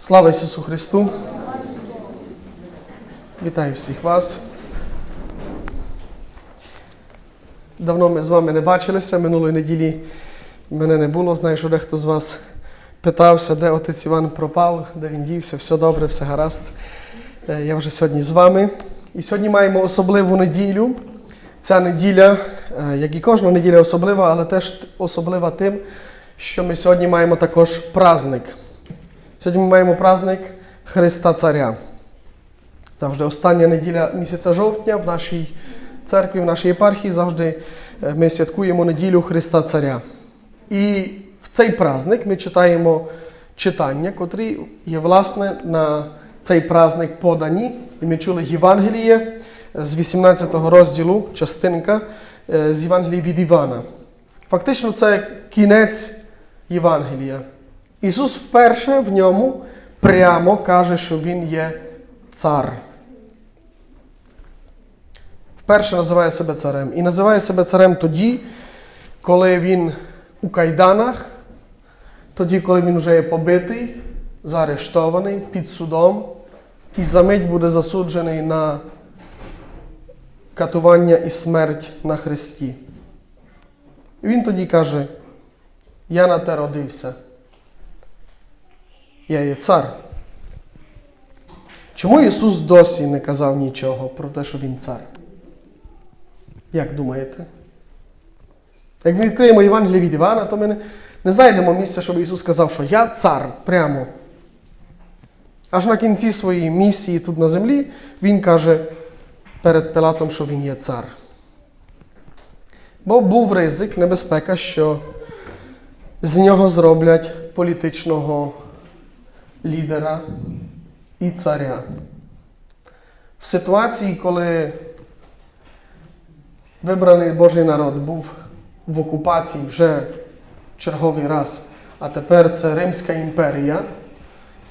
Слава Ісусу Христу! Вітаю всіх вас. Давно ми з вами не бачилися. Минулої неділі мене не було. Знаю, що дехто з вас питався, де отець Іван пропав, де він дівся, все добре, все гаразд. Е, Я вже сьогодні з вами. І сьогодні маємо особливу неділю. Ця неділя, е, як і кожна неділя, особлива, але теж особлива тим, що ми сьогодні маємо також праздник. Сьогодні ми маємо праздник Христа Царя. Завжди остання неділя місяця жовтня в нашій церкві, в нашій єпархії завжди е, ми святкуємо неділю Христа Царя. І в цей праздник ми читаємо читання, котрі є, власне, на цей праздник подані. І ми чули Євангеліє з 18 розділу, частинка е, з Євангелії від Івана. Фактично, це кінець Євангелія. Ісус вперше в ньому прямо каже, що Він є цар. Вперше називає себе царем. І називає себе царем тоді, коли він у кайданах, тоді, коли він вже є побитий, заарештований під судом, і за мить буде засуджений на катування і смерть на Христі. І він тоді каже: Я на те родився. Я є цар. Чому Ісус досі не казав нічого про те, що Він цар? Як думаєте? Як ми відкриємо Євангеліє від Івана, то ми не, не знайдемо місця, щоб Ісус сказав, що я цар прямо. Аж на кінці своєї місії тут на землі Він каже перед Пилатом, що Він є цар. Бо був ризик, небезпека, що з нього зроблять політичного лідера і царя. В ситуації, коли вибраний Божий народ був в окупації вже черговий раз, а тепер це Римська імперія,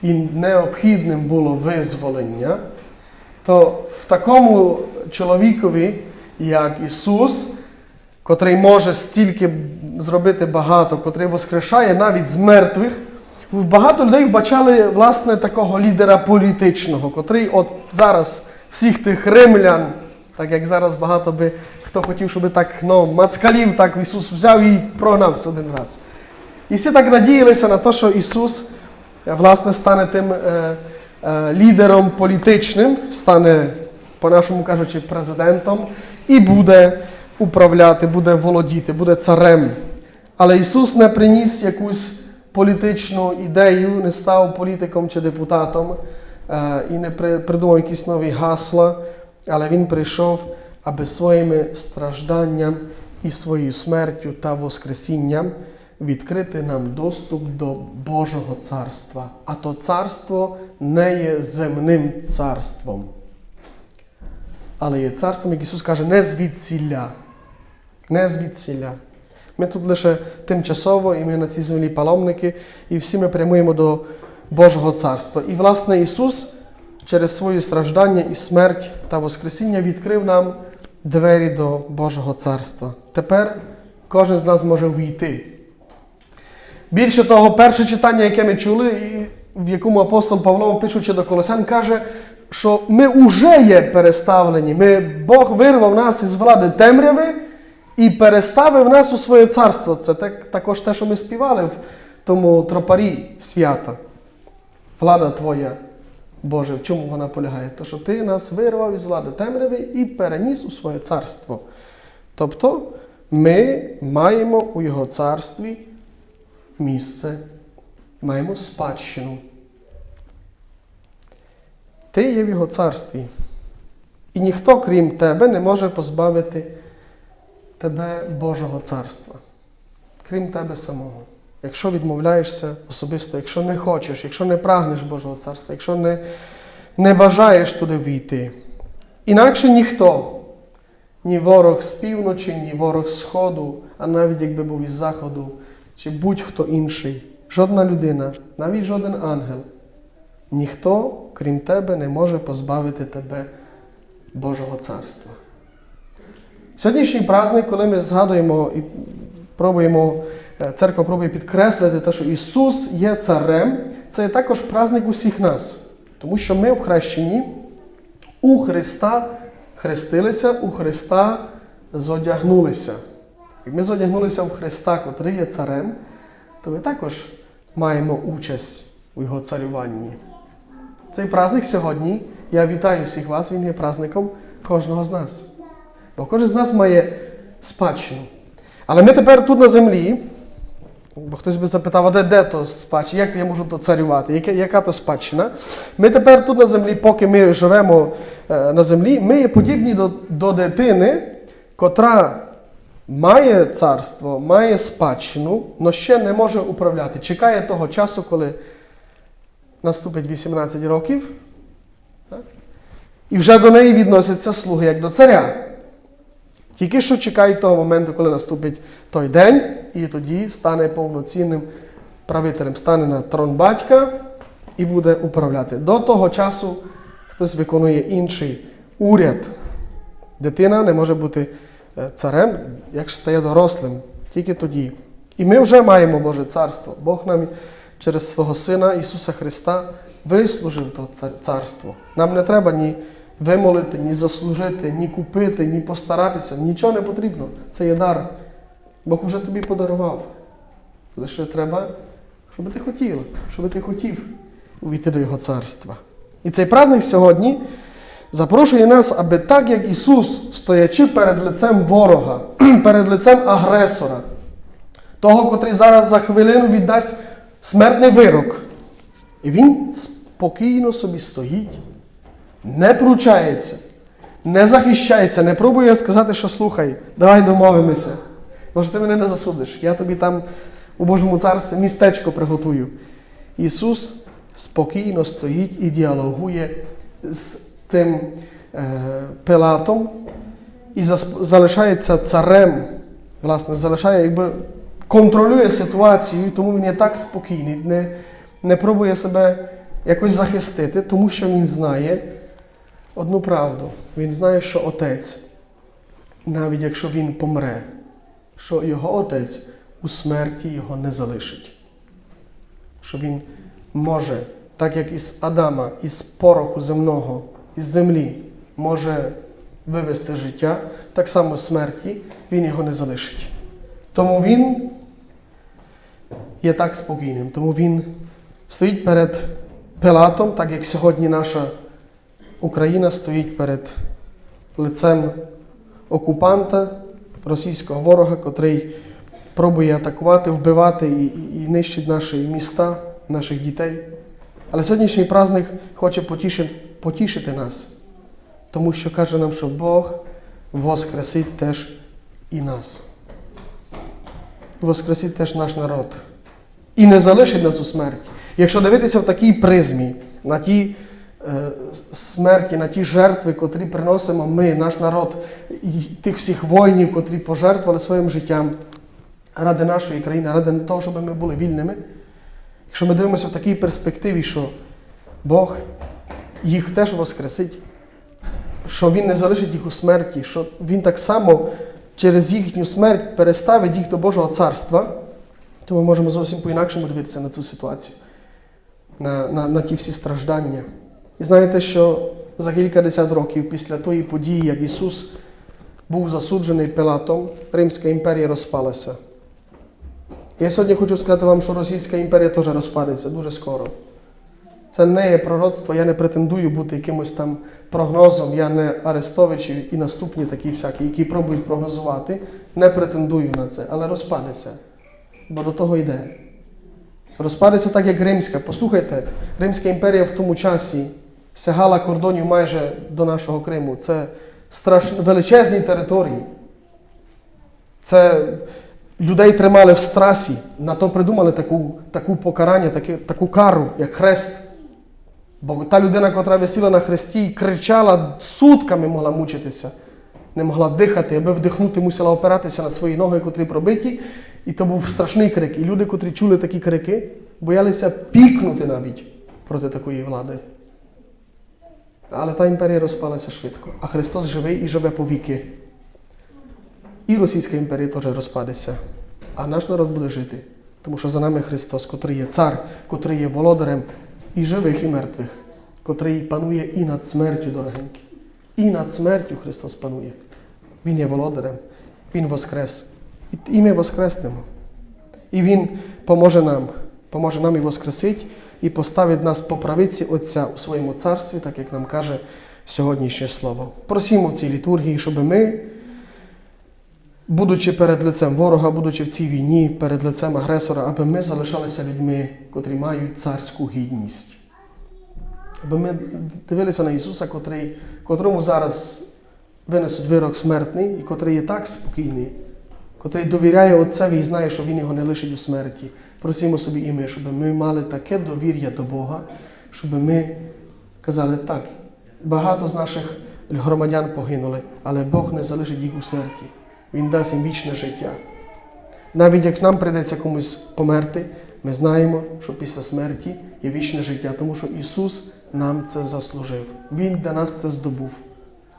і необхідним було визволення, то в такому чоловікові, як Ісус, котрий може стільки зробити багато, котрий воскрешає навіть з мертвих, багато людей вбачали власне такого лідера політичного, котрий от зараз всіх тих римлян, так як зараз багато би хто хотів, щоб так ну, мацкалів так Ісус взяв і прогнався один раз. І всі так надіялися на те, що Ісус е, власне стане тим е, е, лідером політичним, стане, по-нашому кажучи, президентом, і буде управляти, буде володіти, буде царем. Але Ісус не приніс якусь політичну ідею, не став політиком чи депутатом е, і не придумав якісь нові гасла, але Він прийшов, аби своїми стражданням і своєю смертю та Воскресінням відкрити нам доступ до Божого царства. А то царство не є земним царством, але є царством, як Ісус каже, не звідсіля. Не звідсіля. Ми тут лише тимчасово, і ми на цій землі паломники, і всі ми прямуємо до Божого царства. І, власне, Ісус через свої страждання і смерть та Воскресіння відкрив нам двері до Божого царства. Тепер кожен з нас може війти. Більше того, перше читання, яке ми чули, в якому апостол Павло, пишучи до Колосян, каже, що ми вже є переставлені. Ми, Бог вирвав нас із влади темряви і переставив нас у своє царство. Це так, також те, що ми співали в тому тропарі свята. Влада Твоя, Боже, в чому вона полягає? То, що Ти нас вирвав із влади темряви і переніс у своє царство. Тобто ми маємо у Його царстві місце, маємо спадщину. Ти є в Його царстві. І ніхто, крім тебе, не може позбавити тебе Божого царства, крім тебе самого. Якщо відмовляєшся особисто, якщо не хочеш, якщо не прагнеш Божого царства, якщо не, не бажаєш туди війти. Інакше ніхто, ні ворог з півночі, ні ворог з сходу, а навіть якби був із заходу, чи будь-хто інший, жодна людина, навіть жоден ангел, ніхто, крім тебе, не може позбавити тебе Божого царства. Сьогоднішній праздник, коли ми згадуємо і пробуємо е, церква пробує підкреслити те, що Ісус є царем, це є також праздник усіх нас. Тому що ми в хрещенні у Христа хрестилися, у Христа зодягнулися. Як ми зодягнулися в Христа, котрий є царем, то ми також маємо участь у Його царюванні. Цей праздник сьогодні, я вітаю всіх вас, він є праздником кожного з нас. Бо кожен з нас має спадщину. Але ми тепер тут на землі, бо хтось би запитав, а де, де то спадщина, як я можу то царювати, яка, яка то спадщина? Ми тепер тут на землі, поки ми живемо е, на землі, ми є подібні до, до дитини, котра має царство, має спадщину, але ще не може управляти. Чекає того часу, коли наступить 18 років, так? і вже до неї відносяться слуги як до царя. Тільки що чекають того моменту, коли наступить той день, і тоді стане повноцінним правителем, стане на трон батька і буде управляти. До того часу хтось виконує інший уряд. Дитина не може бути е, царем, як стає дорослим, тільки тоді. І ми вже маємо Боже царство. Бог нам через свого Сина Ісуса Христа вислужив то царство. Нам не треба ні вимолити, ні заслужити, ні купити, ні постаратися. Нічого не потрібно. Це є дар. Бог уже тобі подарував. Лише треба, щоб ти хотів, щоб ти хотів увійти до Його царства. І цей праздник сьогодні запрошує нас, аби так, як Ісус, стоячи перед лицем ворога, перед лицем агресора, того, котрий зараз за хвилину віддасть смертний вирок. І він спокійно собі стоїть, не пручається, не захищається, не пробує сказати, що слухай, давай домовимося. Може, ти мене не засудиш, я тобі там у Божому царстві містечко приготую. Ісус спокійно стоїть і діалогує з тим е, Пилатом і залишається царем, власне, залишає, якби контролює ситуацію, тому він є так спокійний, не, не пробує себе якось захистити, тому що він знає одну правду. Він знає, що отець, навіть якщо він помре, що його отець у смерті його не залишить. Що він може, так як із Адама, із пороху земного, із землі, може вивести життя, так само смерті він його не залишить. Тому він є так спокійним, тому він стоїть перед Пилатом, так як сьогодні наша Україна стоїть перед лицем окупанта, російського ворога, котрий пробує атакувати, вбивати і, і, нищить наші міста, наших дітей. Але сьогоднішній праздник хоче потішити, потішити нас, тому що каже нам, що Бог воскресить теж і нас. Воскресить теж наш народ. І не залишить нас у смерті. Якщо дивитися в такій призмі на ті смерті, на ті жертви, котрі приносимо ми, наш народ, і тих всіх воїнів, котрі пожертвували своїм життям ради нашої країни, ради того, щоб ми були вільними. Якщо ми дивимося в такій перспективі, що Бог їх теж воскресить, що Він не залишить їх у смерті, що Він так само через їхню смерть переставить їх до Божого царства, то ми можемо зовсім по-інакшому дивитися на цю ситуацію, на, на, на ті всі страждання. І знаєте, що за кількадесят років після тої події, як Ісус був засуджений Пилатом, Римська імперія розпалася. Я сьогодні хочу сказати вам, що Російська імперія теж розпадеться дуже скоро. Це не є пророцтво, я не претендую бути якимось там прогнозом, я не Арестович і наступні такі всякі, які пробують прогнозувати. Не претендую на це, але розпадеться. Бо до того йде. Розпадеться так, як Римська. Послухайте, Римська імперія в тому часі сягала кордонів майже до нашого Криму. Це страш... величезні території. Це людей тримали в страсі, на то придумали таку, таку покарання, таку, таку кару, як хрест. Бо та людина, котра висіла на хресті і кричала, сутками могла мучитися, не могла дихати, аби вдихнути, мусила опиратися на свої ноги, котрі пробиті. І то був страшний крик. І люди, котрі чули такі крики, боялися пікнути навіть проти такої влади. Але та імперія розпалася швидко, а Христос живий і живе повіки. І Російська імперія теж розпадеться. а наш народ буде жити. Тому що за нами Христос, котрий є цар, котрий є володарем і живих, і мертвих, котрий панує і над смертю, дорогенькі. І над смертю Христос панує. Він є володарем, Він воскрес. І ми воскреснемо. І Він поможе нам, поможе нам і воскресить, і поставить нас по правиці Отця у своєму царстві, так як нам каже сьогоднішнє слово. Просімо в цій літургії, щоб ми, будучи перед лицем ворога, будучи в цій війні, перед лицем агресора, аби ми залишалися людьми, котрі мають царську гідність. Аби ми дивилися на Ісуса, котрий, котрому зараз винесуть вирок смертний, і котрий є так спокійний, котрий довіряє Отцеві і знає, що Він його не лишить у смерті. Просимо собі і ми, щоб ми мали таке довір'я до Бога, щоб ми казали так. Багато з наших громадян погинули, але Бог не залишить їх у смерті. Він дасть їм вічне життя. Навіть як нам прийдеться комусь померти, ми знаємо, що після смерті є вічне життя, тому що Ісус нам це заслужив. Він для нас це здобув.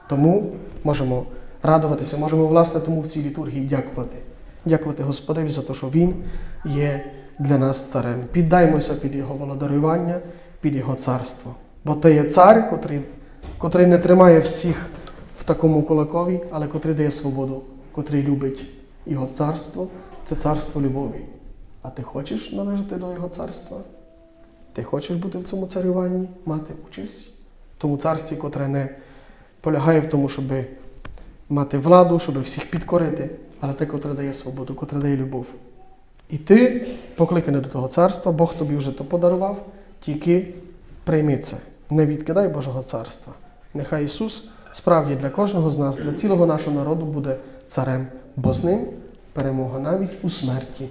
Тому можемо радуватися, можемо власне тому в цій літургії дякувати. Дякувати Господеві за те, що Він є для нас царем. Піддаймося під Його володарювання, під Його царство. Бо те є цар, котрий, котрий не тримає всіх в такому кулакові, але котрий дає свободу, котрий любить Його царство, це царство любові. А ти хочеш належати до Його царства? Ти хочеш бути в цьому царюванні, мати участь в тому царстві, котре не полягає в тому, щоб мати владу, щоб всіх підкорити, але те, котре дає свободу, котре дає любов. І ти покликаний до того царства, Бог тобі вже то подарував, тільки прийми це. Не відкидай Божого царства. Нехай Ісус справді для кожного з нас, для цілого нашого народу буде царем, бо з ним перемога навіть у смерті.